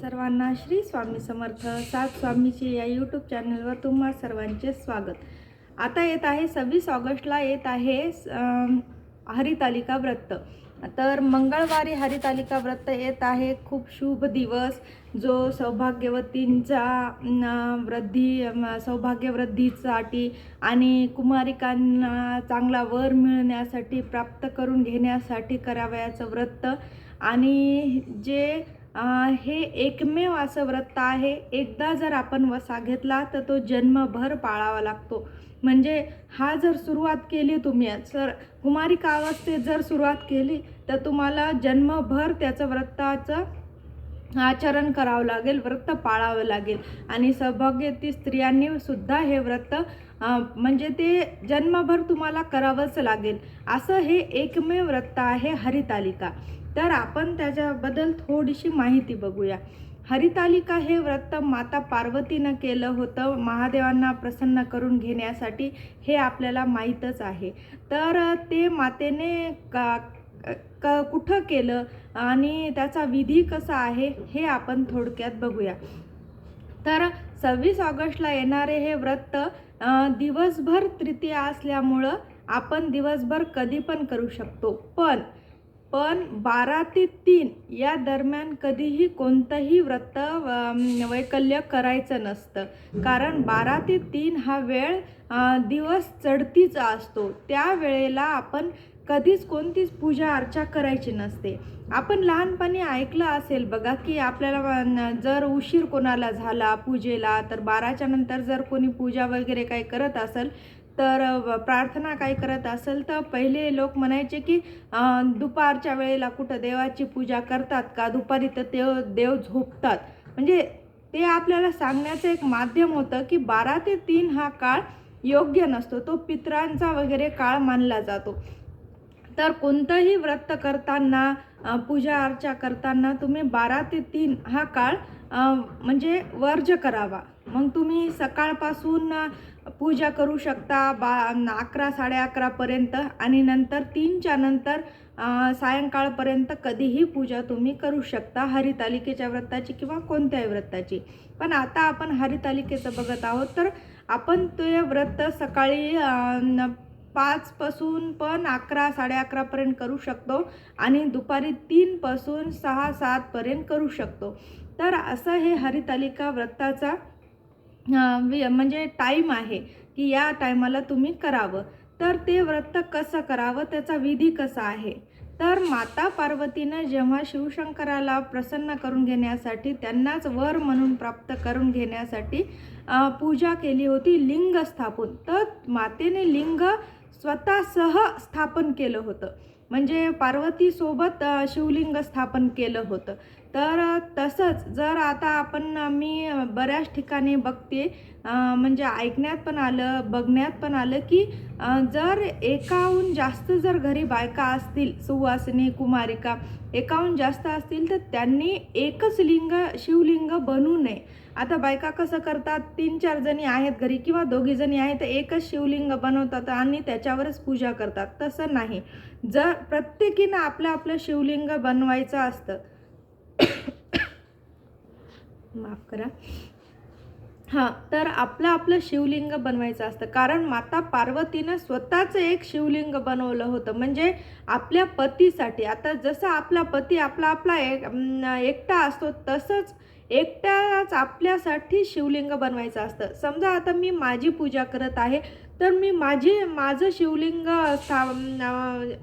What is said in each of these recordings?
सर्वांना श्री स्वामी समर्थ सात स्वामीचे या यूट्यूब चॅनलवर तुम्हा सर्वांचे स्वागत. आता येत आहे सव्वीस ऑगस्टला येत आहे हरितालिका व्रत. तर मंगळवारी हरितालिका व्रत येत आहे. खूप शुभ दिवस जो सौभाग्यवतींचा वृद्धी सौभाग्यवृद्धीसाठी आणि कुमारिकांना चांगला वर मिळण्यासाठी प्राप्त करून घेण्यासाठी करावयाचं व्रत. आणि जे हे एकमेव असं व्रत आहे. एकदा जर आपण वसा घेतला तर तो जन्मभर पाळावा लागतो. म्हणजे हा जर सुरुवात केली तुम्ही सर कुमारिका अवस्थेत जर सुरुवात केली तर तुम्हाला जन्मभर त्याचं व्रताचं आचरण करावं लागेल व्रत पाळावं लागेल. आणि सौभाग्यती स्त्रियांनी सुद्धा हे व्रत म्हणजे ते जन्मभर तुम्हाला करावंच लागेल. असं हे एकमेव व्रत आहे हरितालिका. तर आपण त्याच्याबद्दल थोडीशी माहिती बघूया. हरितालिका हे व्रत माता पार्वतीनं केलं होतं. महादेवांना प्रसन्न करून घेण्यासाठी हे आपल्याला माहीतच आहे. तर ते मातेने का क कुठं केलं आणि त्याचा विधी कसा आहे हे आपण थोडक्यात बघूया. तर सव्वीस ऑगस्टला येणारे हे व्रत दिवसभर तृतीया असल्यामुळं आपण दिवसभर कधी पण करू शकतो. पण पण बारा ते तीन या दरम्यान कधीही कोणतंही व्रत वैकल्य करायचं नसतं. कारण बारा ते तीन हा वेळ दिवस चढतीचा असतो. त्या वेळेला आपण कधीच कोणतीच पूजा अर्चा करायची नसते. आपण लहानपणी ऐकलं असेल बघा की आपल्याला जर उशीर कोणाला झाला पूजेला तर बाराच्या नंतर जर कोणी पूजा वगैरे काही करत असेल तर प्रार्थना काही करत असेल तर पहिले लोक म्हणायचे की दुपारच्या वेळेला कुठं देवाची पूजा करतात का? दुपारी तर देव देव झोपतात. म्हणजे ते आपल्याला सांगण्याचं एक माध्यम होतं की बारा ते तीन हा काळ योग्य नसतो. तो पित्रांचा वगैरे काळ मानला जातो. तर कोणतंही व्रत करताना पूजा अर्चा करताना तुम्ही बारा ते तीन हा काळ म्हणजे वर्ज करावा. मग तुम्ही सकाळपासून पूजा करू शकता बा अकरा साडे अकरापर्यंत आणि नंतर तीनच्या नंतर सायंकाळपर्यंत कधीही पूजा तुम्ही करू शकता हरितालिकेच्या व्रताची किंवा कोणत्याही व्रताची. पण आता आपण हरितालिकेचं बघत आहोत तर आपण ते व्रत सकाळी न- पाचपासून पण अकरा साडे अकरापर्यंत करू शकतो आणि दुपारी तीनपासून सहा सातपर्यंत करू शकतो. तर असं हे हरितालिका व्रताचा म्हणजे टाईम आहे की या टायमाला तुम्ही करावं. तर ते व्रत कसं करावं त्याचा विधी कसा आहे? तर माता पार्वतीनं जेव्हा शिवशंकराला प्रसन्न करून घेण्यासाठी त्यांनाच वर म्हणून प्राप्त करून घेण्यासाठी पूजा केली होती लिंग स्थापन. तर मातेने लिंग स्वतःसह स्थापन केलं होतं. म्हणजे पार्वतीसोबत शिवलिंग स्थापन केलं होतं. तर तसंच जर आता आपण मी बऱ्याच ठिकाणी बघते म्हणजे ऐकण्यात पण आलं बघण्यात पण आलं की जर एकाहून जास्त जर घरी बायका असतील सुवासिनी कुमारिका एकाहून जास्त असतील तर त्यांनी एकच लिंग शिवलिंग बनवू नये. आता बायका कसं करतात तीन चार जणी आहेत घरी किंवा दोघी जणी आहेत तर एकच शिवलिंग बनवतात आणि त्याच्यावरच पूजा करतात. तसं नाही. जर प्रत्येकीनं आपलं आपलं शिवलिंग बनवायचं असतं माफ करा. हां तर आपलं आपलं शिवलिंग बनवायचं असतं. कारण माता पार्वतीनं स्वतःचं एक शिवलिंग बनवलं होतं. म्हणजे आपल्या पतीसाठी. आता जसं आपला पती आपला आपला एक एकटा असतो तसंच एकट्याच आपल्यासाठी शिवलिंग बनवायचं असतं. समजा आता मी माझी पूजा करत आहे तर मी माझी माझं शिवलिंग स्था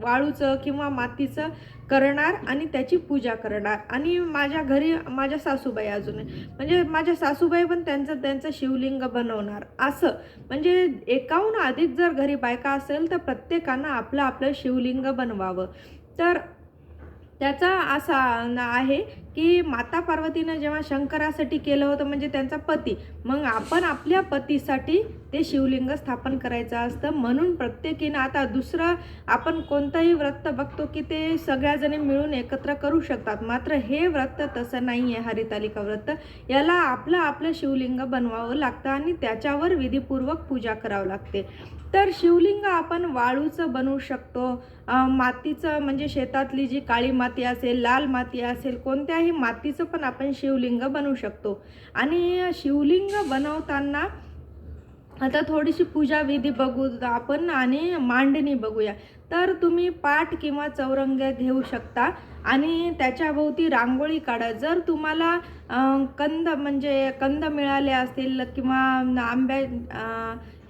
वाळूचं किंवा मातीचं करणार आणि त्याची पूजा करणार. आणि माझ्या घरी माझ्या सासूबाई अजून म्हणजे माझ्या सासूबाई पण त्यांचं त्यांचं शिवलिंग बनवणार. असं. म्हणजे एकाहून अधिक जर घरी बायका असेल तर प्रत्येकानं आपलं आपलं शिवलिंग बनवावं. तर त्याचा असा आहे की माता पार्वतीनं जेव्हा शंकरासाठी केलं होतं म्हणजे त्यांचा पती मग आपण आपल्या पतीसाठी ते शिवलिंग स्थापन करायचं असतं. म्हणून प्रत्येकीनं आता दुसरं आपण कोणतंही व्रत बघतो की ते सगळ्याजणी मिळून एकत्र करू शकतात. मात्र हे व्रत तसं नाही आहे हरितालिका व्रत. याला आपलं आपलं शिवलिंग बनवावं लागतं आणि त्याच्यावर विधीपूर्वक पूजा करावं लागते. तर शिवलिंग आपण वाळूचं बनवू शकतो मातीचं म्हणजे शेतातली जी काळी माती असेल लाल माती असेल कोणत्याही मातीचं पण आपण शिवलिंग बनवू शकतो. आणि शिवलिंग बनवताना आता थोडीशी पूजा विधी बघू आपण आणि मांडणी बघूया. तर तुम्ही पाठ किंवा चौरंग घेऊ शकता आणि त्याच्याभोवती रांगोळी काढा. जर तुम्हाला कंद म्हणजे कंद मिळाले असतील किंवा आंब्या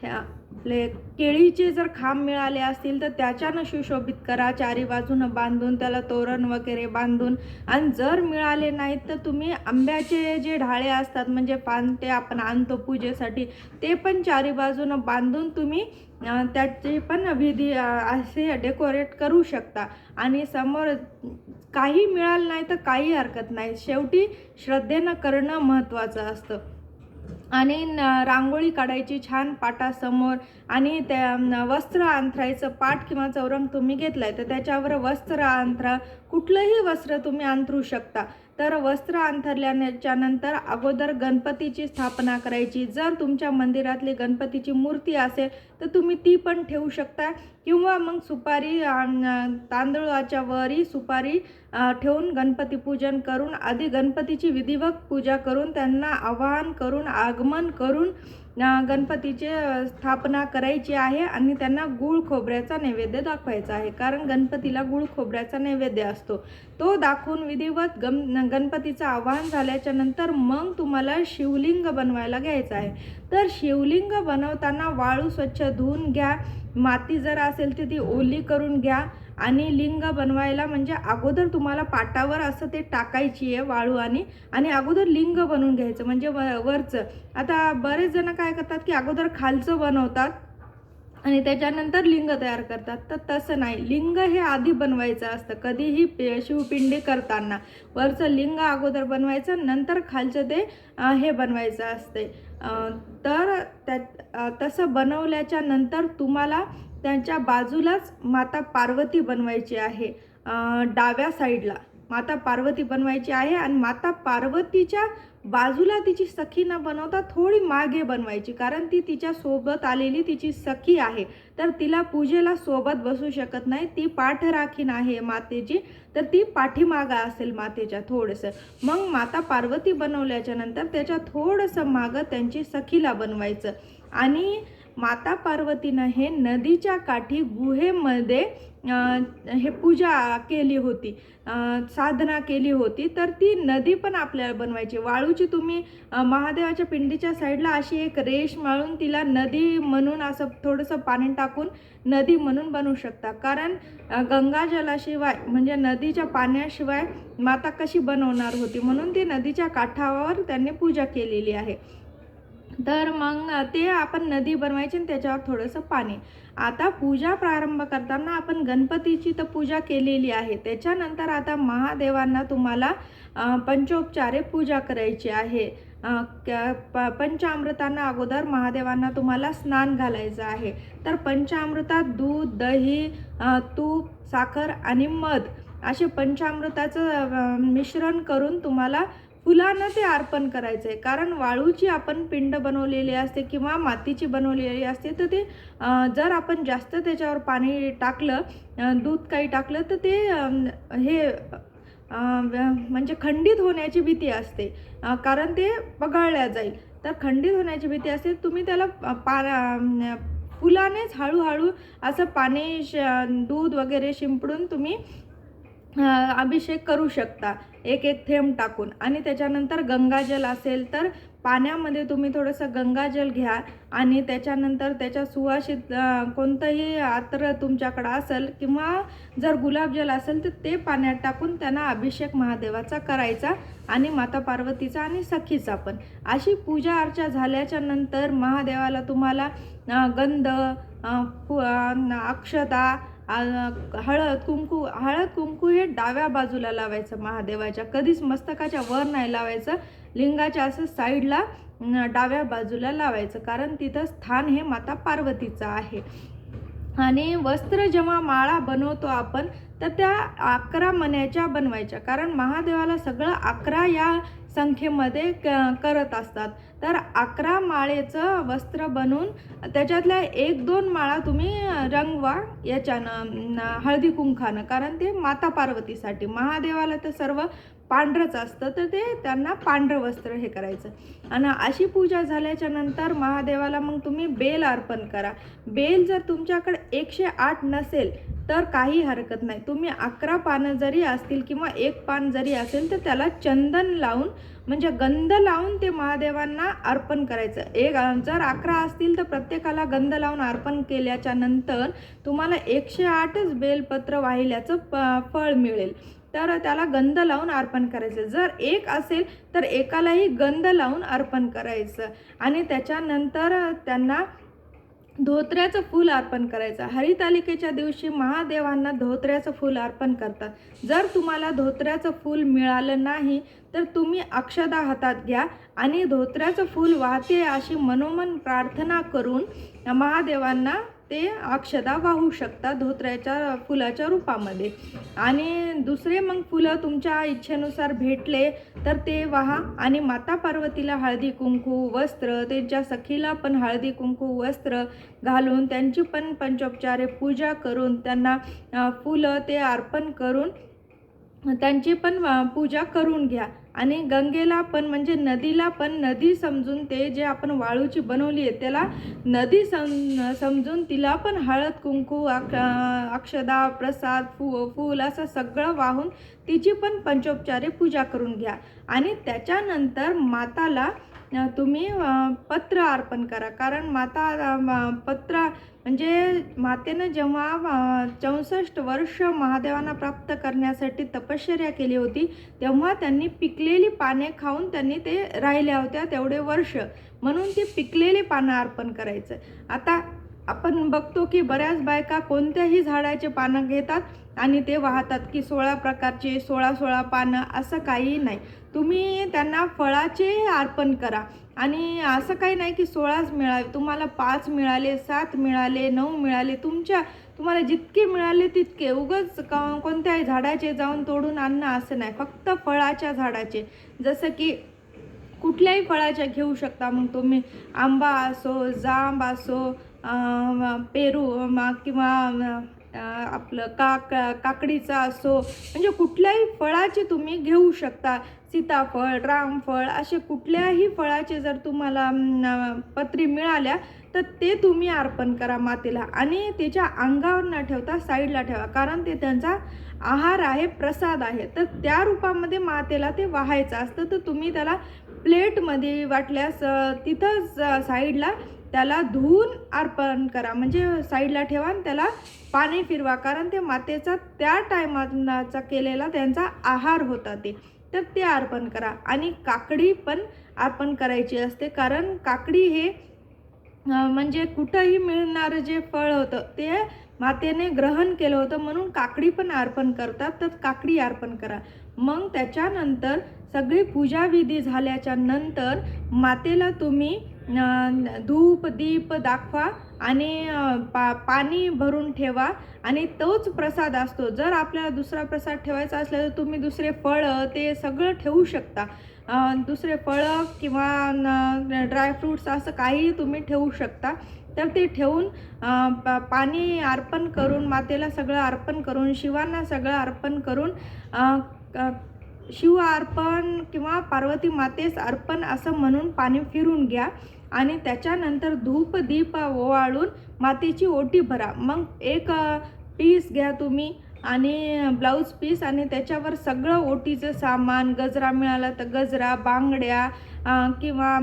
ह्या आपले केळीचे जर खांब मिळाले असतील तर त्याच्यानं सुशोभित करा. चारी बाजूनं बांधून त्याला तोरण वगैरे बांधून. आणि जर मिळाले नाहीत तर तुम्ही आंब्याचे जे ढाळे असतात म्हणजे पान ते आपण आणतो पूजेसाठी ते पण चारी बाजूनं बांधून तुम्ही त्याची त्याचे पण विधी असे डेकोरेट करू शकता. आणि समोर काही मिळालं नाही तर काही हरकत नाही. शेवटी श्रद्धेनं करणं महत्त्वाचं असतं. आणि रांगोळी काढायची छान पाटासमोर आणि त्या वस्त्र अंथरायचं पाट किंवा चौरंग तुम्ही घेतलाय तर त्याच्यावर वस्त्र अंथरा कुठलंही वस्त्र तुम्ही अंथरू शकता. तर वस्त्र अंथरल्याच्या नंतर अगोदर गणपतीची स्थापना करायची. जर तुमच्या मंदिरातली गणपतीची मूर्ती असेल तर तुम्ही ती पण ठेवू शकता. किंवा मग सुपारी तांदळाच्या वरी सुपारी ठेवून गणपती पूजन करून आधी गणपतीची विधिवत पूजा करून त्यांना आवाहन करून आगमन करून गणपतीचे स्थापना करायची आहे आणि त्यांना गुळ खोबऱ्याचा नैवेद्य दाखवायचा आहे. कारण गणपतीला गुळ खोबऱ्याचा नैवेद्य असतो. तो दाखवून विधिवत गम गणपतीचं आवाहन झाल्याच्यानंतर मग तुम्हाला शिवलिंग बनवायला घ्यायचं आहे. तर शिवलिंग बनवताना वाळू स्वच्छ धुवून घ्या. माती जर असेल तर ती ओली करून घ्या. आणि लिंग बनवायला म्हणजे अगोदर तुम्हाला पाटावर असं ते टाकायची आहे वाळू आणि आणि अगोदर लिंग बनवून घ्यायचं म्हणजे व वरचं. आता बरेच जण काय करतात की अगोदर खालचं बनवतात. आणि त्याच्यानंतर लिंग तयार करतात. तर तसं नाही. लिंग हे आधी बनवायचं असतं. कधीही पे- शिवपिंडी करताना. वरचं लिंग अगोदर बनवायचं नंतर खालचं ते हे बनवायचं असते. तर त्या तसं बनवल्याच्या नंतर तुम्हाला त्यांच्या बाजूलाच माता पार्वती बनवायची आहे. डाव्या साईडला. माता पार्वती बनवायची आहे आणि माता पार्वतीच्या बाजूला तिची सखी न बनवता थोडी मागे बनवायची कारण ती तिच्या सोबत आलेली तिची सखी आहे. तर तिला पूजेला सोबत बसू शकत नाही ती पाठराखीण आहे मातेची. तर ती पाठीमागा असेल मातेच्या थोडंसं. मग माता पार्वती बनवल्याच्या नंतर त्याच्या थोडंसं मागं त्यांची सखीला बनवायचं. आणि माता पार्वतीनं हे नदीच्या काठी गुहेमध्ये हे पूजा केली होती साधना केली होती. तर ती नदी पण आपल्याला बनवायची. वाळूची तुम्ही महादेवाच्या पिंडीच्या साईडला अशी एक रेष माळून तिला नदी म्हणून असं थोडंसं पाणी टाकून नदी म्हणून बनवू शकता. कारण गंगाजलाशिवाय म्हणजे नदीच्या पाण्याशिवाय माता कशी बनवणार होती? म्हणून ती नदीच्या काठावर त्यांनी पूजा केलेली आहे. तर मग ते आपण नदी बनवायची आणि त्याच्यावर थोडंसं पाणी. आता पूजा प्रारंभ करताना आपण गणपतीची तर पूजा केलेली आहे. त्याच्यानंतर आता महादेवांना तुम्हाला पंचोपचारे पूजा करायची आहे. क- प पंचामृतांना अगोदर महादेवांना तुम्हाला स्नान घालायचं आहे. तर पंचामृतात दूध दही तूप साखर आणि मध असे पंचामृताचं मिश्रण करून तुम्हाला फुलानं ते अर्पण करायचं आहे कारण वाळूची आपण पिंड बनवलेली असते किंवा मातीची बनवलेली असते तर ते जर आपण जास्त त्याच्यावर पाणी टाकलं दूध काही टाकलं तर ते हे म्हणजे खंडित होण्याची भीती असते. कारण ते पगाळल्या जाईल. तर खंडित होण्याची भीती असते तुम्ही त्याला पा फुलानेच हळूहळू असं पाणी श दूध वगैरे शिंपडून तुम्ही अभिषेक करू शकता. एक एक थेंब टाकून. आणि त्याच्यानंतर गंगाजल असेल तर पाण्यामध्ये तुम्ही थोडंसं गंगाजल घ्या. आणि त्याच्यानंतर त्याच्या सुवासित कोणतंही आत्र तुमच्याकडं असेल किंवा जर गुलाबजल असेल तर ते पाण्यात टाकून त्यांना अभिषेक महादेवाचा करायचा आणि माता पार्वतीचा आणि सखीचा पण. अशी पूजा अर्चा झाल्याच्यानंतर महादेवाला तुम्हाला गंध अक्षता हळद कुंकू हळद कुंकू हे डाव्या बाजूला लावायचं महादेवाच्या. कधीच मस्तकाच्या वर नाही लावायचं. लिंगाच्या असं साईडला डाव्या बाजूला लावायचं. कारण तिथं स्थान हे माता पार्वतीचं आहे. आणि वस्त्र जेव्हा माळा बनवतो आपण तर त्या अकरा मण्याच्या बनवायच्या. कारण महादेवाला सगळं अकरा या संख्येमध्ये क करत असतात. तर अकरा माळेचं वस्त्र बनवून त्याच्यातल्या एक दोन माळा तुम्ही रंगवा याच्यानं हळदी कुंखानं. कारण ते माता पार्वतीसाठी. महादेवाला तर सर्व पांढरंच असतं तर ते त्यांना पांढरं वस्त्र हे करायचं. आणि अशी पूजा झाल्याच्यानंतर महादेवाला मग तुम्ही बेल अर्पण करा. बेल जर तुमच्याकडे एकशे आठ नसेल तर काही हरकत नाही. तुम्ही अकरा पानं जरी असतील किंवा एक पान जरी असेल तर त्याला चंदन लावून म्हणजे गंध लावून ते महादेवांना अर्पण करायचं. एक जर अकरा असतील तर प्रत्येकाला गंध लावून अर्पण केल्याच्यानंतर तुम्हाला एकशे आठच बेलपत्र वाहिल्याचं प फळ मिळेल. तर त्याला गंध लावून अर्पण करायचं. जर एक असेल तर एकालाही गंध लावून अर्पण करायचं. आणि त्याच्यानंतर त्यांना धोत्र्याचं फूल अर्पण करायचं. हरितालिकेच्या दिवशी महादेवांना धोत्र्याचं फूल अर्पण करतात. जर तुम्हाला धोत्र्याचं फूल मिळालं नाही तर तुम्ही अक्षदा हातात घ्या आणि धोत्र्याचं फूल वाहते अशी मनोमन प्रार्थना करून महादेवांना ते अक्षदा वाहू शकता धोत्र्याच्या फुलाच्या रूपामध्ये. आणि दुसरे मग फुलं तुमच्या इच्छेनुसार भेटले तर ते वाहा. आणि माता पार्वतीला हळदी कुंकू वस्त्र त्यांच्या सखीला पण हळदी कुंकू वस्त्र घालून त्यांची पण पंचोपचारे पूजा करून त्यांना फुलं ते अर्पण करून त्यांची पण पूजा करून घ्या. आणि गंगेला पण म्हणजे नदीला पण नदी समजून ते जे आपण वाळूची बनवली आहे त्याला नदी सम समजून तिला पण हळद कुंकू अक्षदा प्रसाद फू फूल असं सगळं वाहून तिची पण पंचोपचारे पूजा करून घ्या. आणि त्याच्यानंतर माताला तुम्ही पत्र अर्पण करा. कारण माता पत्र म्हणजे मातेनं जेव्हा चौसष्ट वर्ष महादेवांना प्राप्त करण्यासाठी तपश्चर्या केली होती तेव्हा त्यांनी पिकलेली पाने खाऊन त्यांनी ते राहिल्या होत्या तेवढे वर्ष. म्हणून ती पिकलेली पानं अर्पण करायचं. आता आपण बघतो की बऱ्याच बायका कोणत्याही झाडाचे पानं घेतात आणि ते वाहतात की सोळा प्रकारचे सोळा सोळा पानं असं काही नाही. तुम्ही त्यांना फळाचे अर्पण करा. आणि असं काही नाही की सोळाच मिळावे. तुम्हाला पाच मिळाले सात मिळाले नऊ मिळाले. तुमच्या तुम्हाला जितके मिळाले तितके. उगच कोणत्याही झाडाचे जाऊन तोडून आणणं असं नाही. फक्त फळाच्या झाडाचे. जसं की कुठल्याही फळाच्या घेऊ शकता. मग तुम्ही आंबा असो जांब असो पेरू किंवा आपलं काक काकडीचा असो म्हणजे कुठल्याही फळाचे तुम्ही घेऊ शकता. सीताफळ रामफळ असे कुठल्याही फळाचे जर तुम्हाला पत्री मिळाल्या तर ते तुम्ही अर्पण करा मातेला आणि त्याच्या अंगावर न ठेवता साईडला ठेवा. कारण ते त्यांचा आहार आहे प्रसाद आहे. तर त्या रूपामध्ये मातेला ते वाहायचं असतं तर तुम्ही त्याला प्लेटमध्ये वाटल्यास तिथंच साईडला त्याला धुवून अर्पण करा. म्हणजे साईडला ठेवा आणि त्याला पाणी फिरवा. कारण ते मातेचा त्या टायमाचा केलेला त्यांचा आहार होता ते. तर ते अर्पण करा. आणि काकडी पण अर्पण करायची असते. कारण काकडी हे म्हणजे कुठंही मिळणारं जे फळ होतं ते मातेने ग्रहण केलं होतं. म्हणून काकडी पण अर्पण करतात. तर काकडी अर्पण करा. मग त्याच्यानंतर सगळी पूजाविधी झाल्याच्यानंतर मातेला तुम्ही धूप दीप दाखवा आणि पा पाणी भरून ठेवा आणि तोच प्रसाद असतो. जर आपल्याला दुसरा प्रसाद ठेवायचा असला तर तुम्ही दुसरे फळं ते सगळं ठेवू शकता. दुसरे फळं किंवा ड्रायफ्रूट्स असं काहीही तुम्ही ठेवू शकता. तर ते ठेवून प- पाणी अर्पण करून मातेला सगळं अर्पण करून शिवांना सगळं अर्पण करून शिव अर्पण किंवा पार्वती मातेस अर्पण असं म्हणून पाणी फिरून घ्या. आणि त्याच्यानंतर धूप दीप ओवाळून मातेची ओटी भरा. मग एक पीस घ्या तुम्ही आणि ब्लाऊज पीस आणि त्याच्यावर सगळं ओटीचं सामान गजरा मिळाला तर गजरा बांगड्या किंवा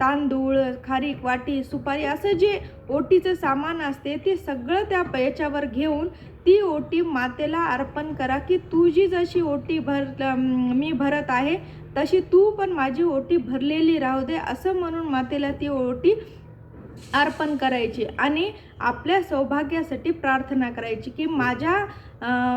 तांदूळ खारीक वाटी सुपारी असं जे ओटीचं सामान असते ते सगळं त्या प- याच्यावर घेऊन ती ओटी मातेला अर्पण करा की तुझी जशी ओटी भर मी भरत आहे तशी तू पण माझी ओटी भरलेली राहू दे असं म्हणून मातेला ती ओटी अर्पण करायची आणि आपल्या सौभाग्यासाठी प्रार्थना करायची की माझ्या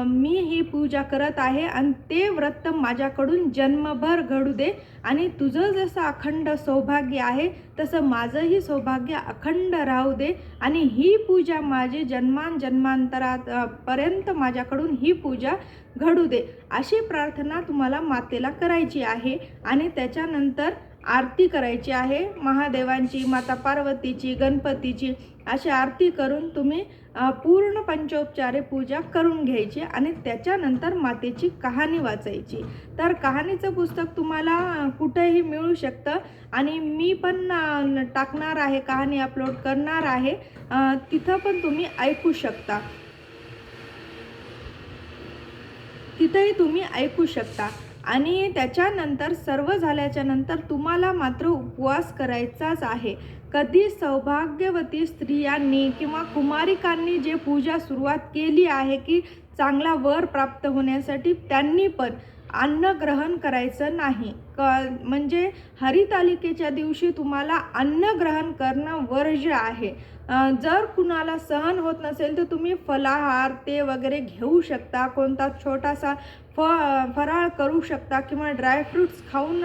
मी ही पूजा करत आहे आणि ते व्रत माझ्याकडून जन्मभर घडू दे. आणि तुझं जसं अखंड सौभाग्य आहे तसं माझंही सौभाग्य अखंड राहू दे. आणि ही पूजा माझी जन्मान जन्मांतरात पर्यंत माझ्याकडून ही पूजा घडू दे. अशी प्रार्थना तुम्हाला मातेला करायची आहे. आणि त्याच्यानंतर आरती करायची आहे. महादेवांची माता पार्वतीची गणपतीची अशी आरती करून तुम्ही पूर्ण पंचोपचारे पूजा करून घ्यायची आणि त्याच्यानंतर मातेची कहाणी वाचायची. तर कहाणीचं पुस्तक तुम्हाला कुठेही मिळू शकतं आणि मी पण टाकणार आहे कहाणी अपलोड करणार आहे. तिथं पण तुम्ही ऐकू शकता. तिथंही तुम्ही ऐकू शकता. आणि त्याच्यानंतर सर्व झाल्याच्यानंतर तुम्हाला मात्र उपवास करायचाच आहे. कधी सौभाग्यवती स्त्रियांनी किंवा कुमारिकांनी जे पूजा सुरुवात केली आहे की चांगला वर प्राप्त होण्यासाठी त्यांनी पण अन्न ग्रहण करायचं नाही. क म्हणजे हरितालिकेच्या दिवशी तुम्हाला अन्न ग्रहण करणं वर्ज्य आहे. जर कुणाला सहन होत नसेल तर तुम्ही फलाहार ते वगैरे घेऊ शकता. कोणता छोटासा फ फराळ करू शकता किंवा ड्रायफ्रूट्स खाऊन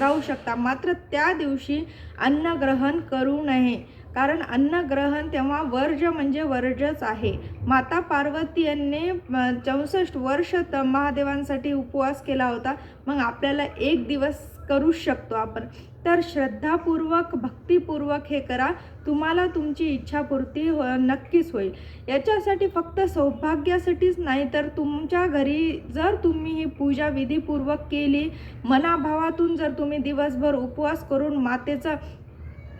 राहू शकता. मात्र त्या दिवशी अन्न ग्रहण करू नये. कारण अन्न ग्रहण तेव्हा वर्ज म्हणजे वर्जच आहे. माता पार्वती यांनी चौसष्ट वर्ष त महादेवांसाठी उपवास केला होता. मग आपल्याला एक दिवस करू शकतो आपण. तर श्रद्धापूर्वक भक्तिपूर्वक हे करा. तुम्हाला तुमची इच्छापूर्ती हो नक्कीच होईल. याच्यासाठी फक्त सौभाग्यासाठीच नाही तर तुमच्या घरी जर तुम्ही ही पूजा विधीपूर्वक केली मनाभावातून जर तुम्ही दिवसभर उपवास करून मातेचं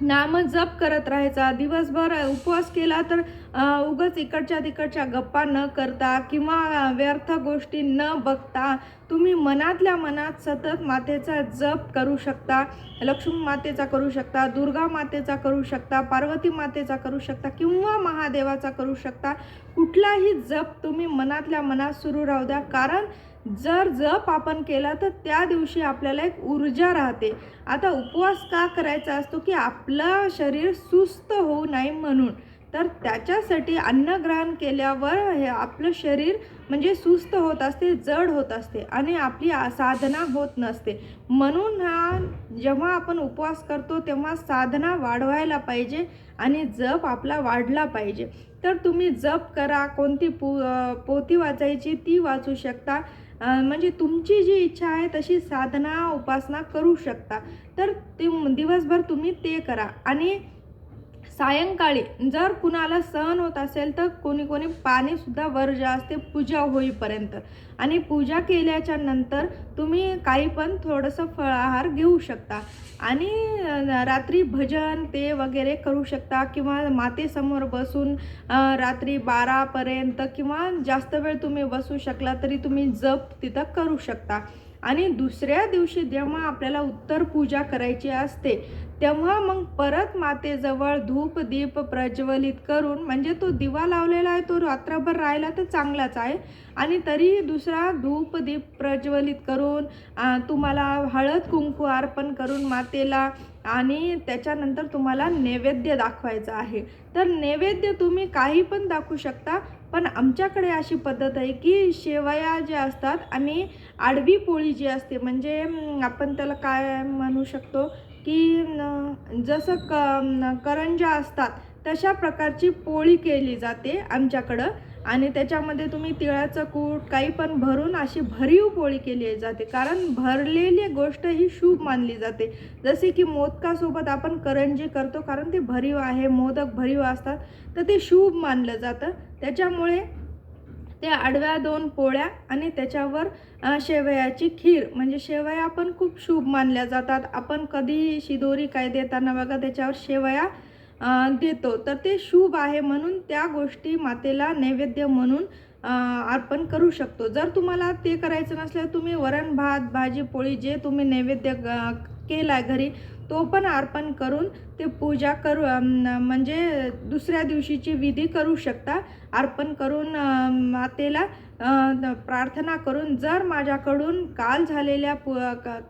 नाम जप करत राहायचा. दिवसभर उपवास केला तर उगच उगाच इकडच्या तिकडच्या गप्पा न करता किंवा व्यर्थ गोष्टी न बघता तुम्ही मनातल्या मनात सतत मातेचा जप करू शकता लक्ष्मी मातेचा करू शकता दुर्गा मातेचा करू शकता पार्वती मातेचा करू शकता किंवा महादेवाचा करू शकता. कुठलाही जप तुम्ही मनातल्या मनात सुरू राहू द्या. कारण जर जप आपण केला तर त्या दिवशी आपल्याला एक ऊर्जा राहते. आता उपवास का करायचा असतो की आपलं शरीर सुस्त होऊ नये म्हणून? तर त्याच्यासाठी अन्नग्रहण केल्यावर हे आपलं शरीर म्हणजे सुस्त होत असते जड होत असते आणि आपली साधना होत नसते. म्हणून हा जेव्हा आपण उपवास करतो तेव्हा साधना वाढवायला पाहिजे आणि जप आपला वाढला पाहिजे. तर तुम्ही जप करा कोणती पो पोथी वाचायची ती वाचू शकता. म्हणजे तुमची जी इच्छा आहे तशी साधना उपासना करू शकता. तर ते दिवसभर तुम्ही ते करा. आणि सायंकाळी जर कुणाला सहन होत असेल तर कोणी कोणी पाणीसुद्धा वर्ज असते पूजा होईपर्यंत. आणि पूजा केल्याच्यानंतर तुम्ही काही पण थोडंसं फळाहार घेऊ शकता. आणि रात्री भजन ते वगैरे करू शकता किंवा मातेसमोर बसून रात्री बारापर्यंत किंवा जास्त वेळ तुम्ही बसू शकला तरी तुम्ही जप तिथं करू शकता. आणि दुसऱ्या दिवशी जेव्हा आपल्याला उत्तर पूजा करायची असते तेव्हा मग परत मातेजवळ धूप दीप प्रज्वलित करून म्हणजे तो दिवा लावलेला आहे तो रात्रभर राहिला तर चांगलाच आहे. आणि तरीही दुसरा धूप दीप प्रज्वलित करून तुम्हाला हळद कुंकू अर्पण करून मातेला आणि त्याच्यानंतर तुम्हाला नैवेद्य दाखवायचं आहे. तर नैवेद्य तुम्ही काही पण दाखवू शकता. पण आमच्याकडे अशी पद्धत आहे की शेवया ज्या असतात आणि आडवी पोळी जी असते म्हणजे आपण त्याला काय म्हणू शकतो की जसं क करंजा असतात तशा प्रकारची पोळी केली जाते आमच्याकडं. आणि त्याच्यामध्ये तुम्ही तिळाचं कूट काही पण भरून अशी भरीव पोळी केली जाते. कारण भरलेली गोष्ट ही शुभ मानली जाते. जसे की मोदकासोबत आपण करंजी करतो कारण ते भरीव आहे मोदक भरीव असतात तर ते शुभ मानलं जातं. त्याच्यामुळे त्या आडव्या दोन पोळ्या आणि त्याच्यावर शेवयाची खीर म्हणजे शेवया पण खूप शुभ मानल्या जातात. आपण कधी शिदोरी काय देताना बघा त्याच्यावर शेवया देतो. तर ते शुभ आहे म्हणून त्या गोष्टी मातेला नैवेद्य म्हणून अर्पण करू शकतो. जर तुम्हाला ते करायचं नसल्यास तुम्ही वरण भात भाजी पोळी जे तुम्ही नैवेद्य ग- केला घरी तो पण अर्पण करून ते पूजा करू म्हणजे दुसऱ्या दिवशीची विधी करू शकता. अर्पण करून मातेला प्रार्थना करून जर माझ्याकडून काल झालेल्या पू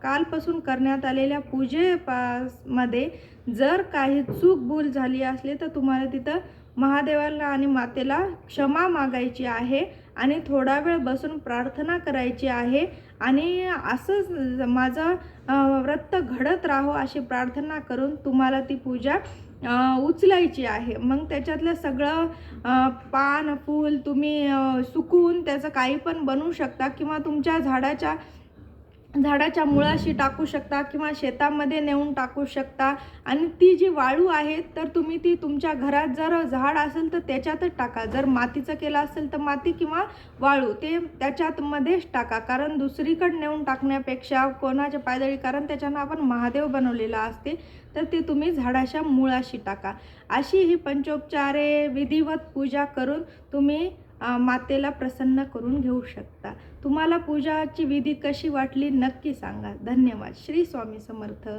कालपासून करण्यात आलेल्या पूजे पा- मध्ये जर काही चूक भूल झाली असली तर तुम्हाला तिथं महादेवाला आणि मातेला क्षमा मागायची आहे आणि थोडा वेळ बसून प्रार्थना करायची आहे. आणि असंच माझं व्रत घडत राहो अशी प्रार्थना करून तुम्हाला ती पूजा उचलायची आहे. मग त्याच्यातलं सगळं पान फूल तुम्ही सुकून त्याचं काही पण बनवू शकता किंवा तुमच्या झाडाच्या झाडाच्या मुळाशी टाकू शकता किंवा शेतामध्ये नेऊन टाकू शकता. आणि ती जी वाळू आहे तर तुम्ही ती तुमच्या घरात जर झाड असेल तर त्याच्यातच टाका. जर मातीचं केलं असेल तर माती किंवा वाळू ते त्याच्यातमध्येच टाका. कारण दुसरीकडे नेऊन टाकण्यापेक्षा कोणाच्या पायदळी कारण त्याच्यानं आपण महादेव बनवलेला असते तर ते तुम्ही झाडाच्या मुळाशी टाका. अशी ही पंचोपचारे विधिवत पूजा करून तुम्ही मातेला प्रसन्न करून घेऊ शकता. तुम्हाला पूजाची विधी कशी वाटली नक्की सांगा. धन्यवाद. श्री स्वामी समर्थ.